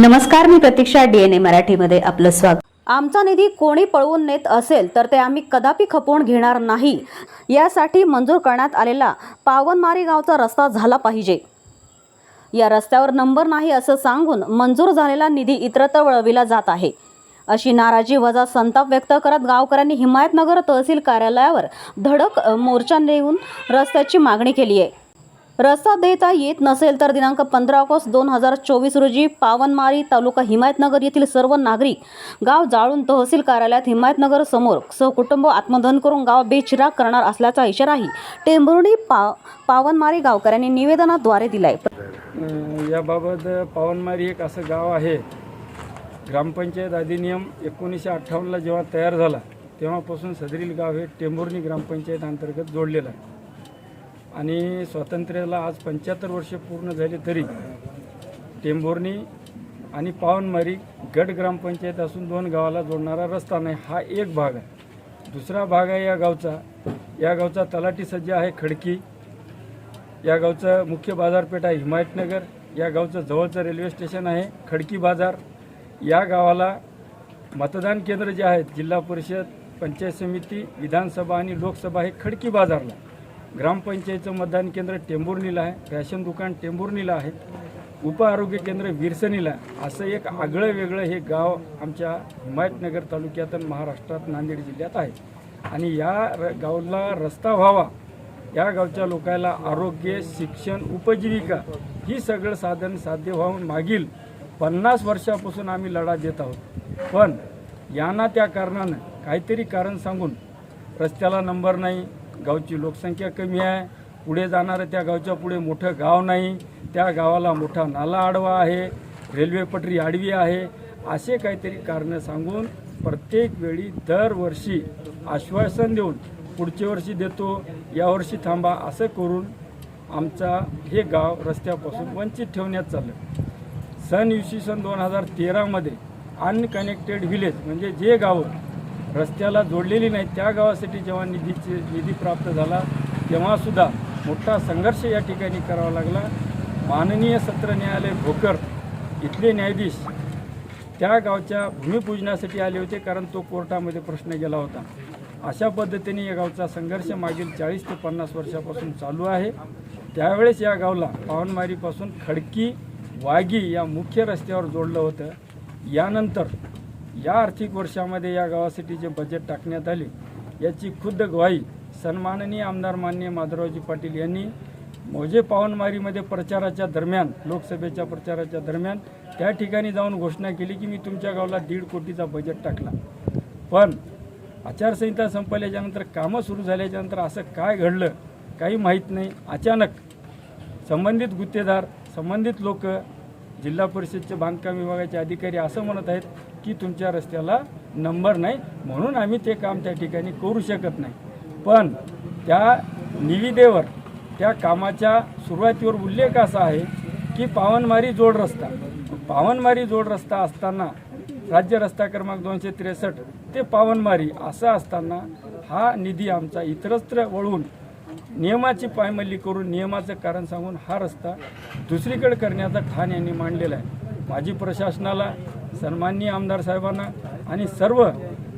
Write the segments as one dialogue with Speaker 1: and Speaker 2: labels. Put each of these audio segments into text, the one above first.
Speaker 1: नमस्कार मी प्रतीक्षा डीएनए मराठीमध्ये आपलं स्वागत.
Speaker 2: आमचा निधी कोणी पळवून नेत असेल तर ते आम्ही कदापि खपवून घेणार नाही. यासाठी मंजूर करण्यात आलेला पावनमारी गावचा रस्ता झाला पाहिजे. या रस्त्यावर नंबर नाही असं सांगून मंजूर झालेला निधी इतरत्र वळविला जात आहे. अशी नाराजी वजा संताप व्यक्त करत गावकऱ्यांनी हिमायतनगर तहसील कार्यालयावर धडक मोर्चा नेऊन रस्त्याची मागणी केली आहे. रस्ता देता येत नसेल तर दिनांक पंधरा ऑगस्ट दोन हजार चोवीस रोजी पावनमारी तालुका हिमायतनगर येथील सर्व नागरिक गाव जाळून तहसील कार्यालयात हिमायतनगर समोर सहकुटुंब आत्मदहन करून गाव बेचिराग करणार असल्याचा इशाराही टेंभुर्णी पा पावनमारी गावकऱ्यांनी निवेदनाद्वारे दिलाय.
Speaker 3: याबाबत पावनमारी एक असं गाव आहे. ग्रामपंचायत अधिनियम एकोणीसशे अठ्ठावन्नला जेव्हा तयार झाला तेव्हापासून सदरील गाव हे टेंभुर्णी ग्रामपंचायत अंतर्गत जोडलेलं आहे. आणि स्वातंत्र्याला आज पंच्याहत्तर वर्ष पूर्ण झाले तरी टेंभोर्णी आणि पावनमारी गट ग्रामपंचायत असून दोन गावाला जोडणारा रस्ता नाही हा एक भाग आहे. दुसरा भाग आहे या गावचा. या गावचा तलाठी सज्ज आहे खडकी. या गावचं मुख्य बाजारपेठ आहे हिमायतनगर. या गावचं जवळचं रेल्वे स्टेशन आहे खडकी बाजार. या गावाला मतदान केंद्र जे आहेत जिल्हा परिषद पंचायत समिती विधानसभा आणि लोकसभा हे खडकी बाजारला. ग्रामपंचायतचं मतदान केंद्र टेंभुर्णीला आहे फॅशन दुकान टेंभुर्णीला आहे उप आरोग्य केंद्र विरसणीला आहे. असं एक आगळं वेगळं हे गाव आमच्या हिमायतनगर तालुक्यात आणि महाराष्ट्रात नांदेड जिल्ह्यात आहे आणि या र गावला रस्ता व्हावा या गावच्या लोकायला आरोग्य शिक्षण उपजीविका ही सगळं साधन साध्य व्हावून मागील पन्नास वर्षापासून आम्ही लढा देत आहोत पण यांना त्या कारणानं काहीतरी कारण सांगून रस्त्याला नंबर नाही गावची लोकसंख्या कमी आहे. पुढे जाणारं त्या गावच्या पुढे मोठं गाव नाही. त्या गावाला मोठा नाला आडवा आहे. रेल्वे पटरी आडवी आहे. असे काहीतरी कारणं सांगून प्रत्येक वेळी दरवर्षी आश्वासन देऊन पुढच्या वर्षी देतो. यावर्षी थांबा असं करून आमचा हे गाव रस्त्यापासून वंचित ठेवण्यात चाललं. सन इसवी सन दोन हजार तेरामध्ये अनकनेक्टेड व्हिलेज म्हणजे जे गावं रस्त्याला जोडलेली नाही. त्या गावासाठी जेव्हा निधीचे निधी प्राप्त झाला तेव्हासुद्धा मोठा संघर्ष या ठिकाणी करावा लागला. माननीय सत्र न्यायालय भोकर इथले न्यायाधीश त्या गावच्या भूमिपूजनासाठी आले होते कारण तो कोर्टामध्ये प्रश्न गेला होता. अशा पद्धतीने या गावचा संघर्ष मागील चाळीस ते पन्नास वर्षापासून चालू आहे. त्यावेळेस या गावला पावनमारीपासून खडकी वागी या मुख्य रस्त्यावर जोडलं होतं. यानंतर या आर्थिक वर्षामध्ये या गावासाठी जे बजेट टाकण्यात आले. याची खुद्द ग्वाही सन्माननीय आमदार मान्य माधवरावजी पाटील यांनी मोजे पावनमारीमध्ये प्रचाराच्या दरम्यान लोकसभेच्या प्रचाराच्या दरम्यान त्या ठिकाणी जाऊन घोषणा केली की मी तुमच्या गावाला दीड कोटीचा बजेट टाकला. पण आचारसंहिता संपल्याच्यानंतर कामं सुरू झाल्याच्यानंतर असं काय घडलं काही माहीत नाही. अचानक संबंधित गुत्तेदार संबंधित लोक जिल्हा परिषदचे बांधकाम विभागाचे अधिकारी असं म्हणत आहेत की तुमच्या रस्त्याला नंबर नाही म्हणून आम्ही ते काम त्या ठिकाणी करू शकत नाही. पण त्या निविदेवर त्या कामाच्या सुरुवातीवर उल्लेख असा आहे की पावनमारी जोड रस्ता पावनमारी जोड रस्ता असताना राज्य रस्ता क्रमांक दोनशे त्रेसष्ट ते पावनमारी असं असताना हा निधी आमचा इतरत्र वळून नियमाची पायमल्ली करून नियमाचं कारण सांगून हा रस्ता दुसरीकडे करण्याचा ठाण यांनी मांडलेला आहे. माजी प्रशासनाला सन्माननीय आमदार साहेबांना आणि सर्व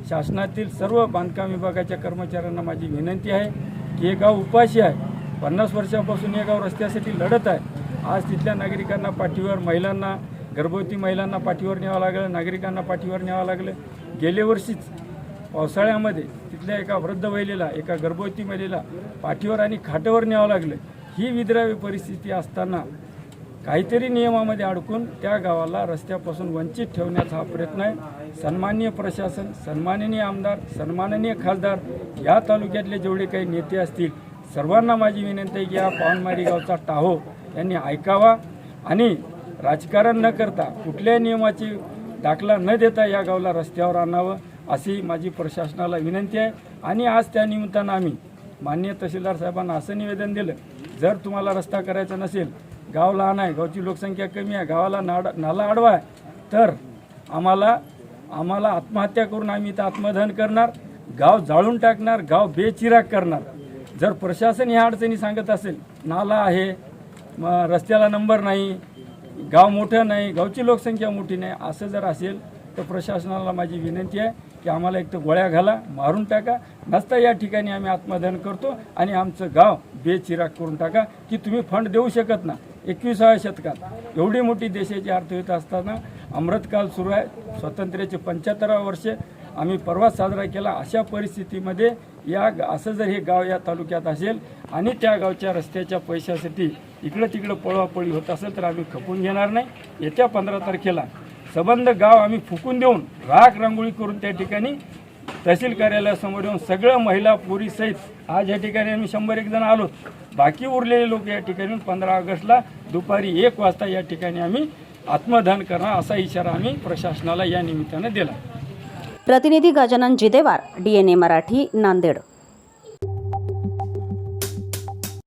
Speaker 3: शासनातील सर्व बांधकाम विभागाच्या कर्मचाऱ्यांना माझी विनंती आहे की हे गाव उपाशी आहे. पन्नास वर्षापासून हे गाव रस्त्यासाठी लढत आहे. आज तिथल्या नागरिकांना पाठीवर महिलांना गर्भवती महिलांना पाठीवर न्यावं लागलं नागरिकांना पाठीवर न्यावं लागलं. गेल्या वर्षीच पावसाळ्यामध्ये तिथल्या एका वृद्ध महिलेला एका गर्भवती महिलेला पाठीवर आणि खाटेवर न्यावं लागलं. ही विद्रावी परिस्थिती असताना काहीतरी नियमामध्ये अडकून त्या गावाला रस्त्यापासून वंचित ठेवण्याचा हा प्रयत्न आहे. सन्माननीय प्रशासन सन्माननीय आमदार सन्माननीय खासदार या तालुक्यातले जेवढे काही नेते असतील सर्वांना माझी विनंती आहे की या पावनमारी गावचा टाहो यांनी ऐकावा आणि राजकारण न करता कुठल्याही नियमाची दाखला न देता या गावाला रस्त्यावर आणावं. अशी माझी प्रशासनाला विनंती आहे. आणि आज त्या निमित्तानं आम्ही माननीय तहसीलदार साहेबांना असं निवेदन दिलं जर तुम्हाला रस्ता करायचा नसेल गाव लहान आहे गावची लोकसंख्या कमी आहे गावाला नाड नाला आडवा आहे तर आम्हाला आम्हाला आत्महत्या करून आम्ही इथं आत्मदहन करणार गाव जाळून टाकणार गाव बेचिराग करणार. जर प्रशासन ह्या अडचणी सांगत असेल नाला आहे मग रस्त्याला नंबर नाही गाव मोठं नाही गावची लोकसंख्या मोठी नाही असं जर असेल तर प्रशासनाला माझी विनंती आहे. की आम्हाला एक तर गोळ्या घाला मारून टाका. नसता या ठिकाणी आम्ही आत्मदान करतो आणि आमचं गाव बेचिराग करून टाका की तुम्ही फंड देऊ शकत ना. एकविसाव्या शतकात एवढी मोठी देशाची अर्थव्यवस्था असताना अमृतकाल सुरू आहे. स्वातंत्र्याचे पंच्याहत्तरावं वर्ष. आम्ही परवा साजरा केला. अशा परिस्थितीमध्ये या असं जर हे गाव या तालुक्यात असेल आणि त्या गावच्या रस्त्याच्या पैशासाठी इकडं तिकडं पळवापळी होत असेल तर आम्ही खपून घेणार नाही. येत्या पंधरा तारखेला संबंध गाव आम्ही फुकून देऊन राख रांगोळी करून त्या ठिकाणी तहसील कार्यालयासमोर येऊन सगळं महिला पुरी सहित आज या ठिकाणी आम्ही शंभर एक जण आलो. बाकी उरलेले लोक या ठिकाणी पंधरा ऑगस्टला दुपारी एक वाजता या ठिकाणी आम्ही आत्मदान करणार असा इशारा आम्ही प्रशासनाला या निमित्तानं दिला.
Speaker 2: प्रतिनिधी Gajanan Jidewar D N A Marathi Nanded.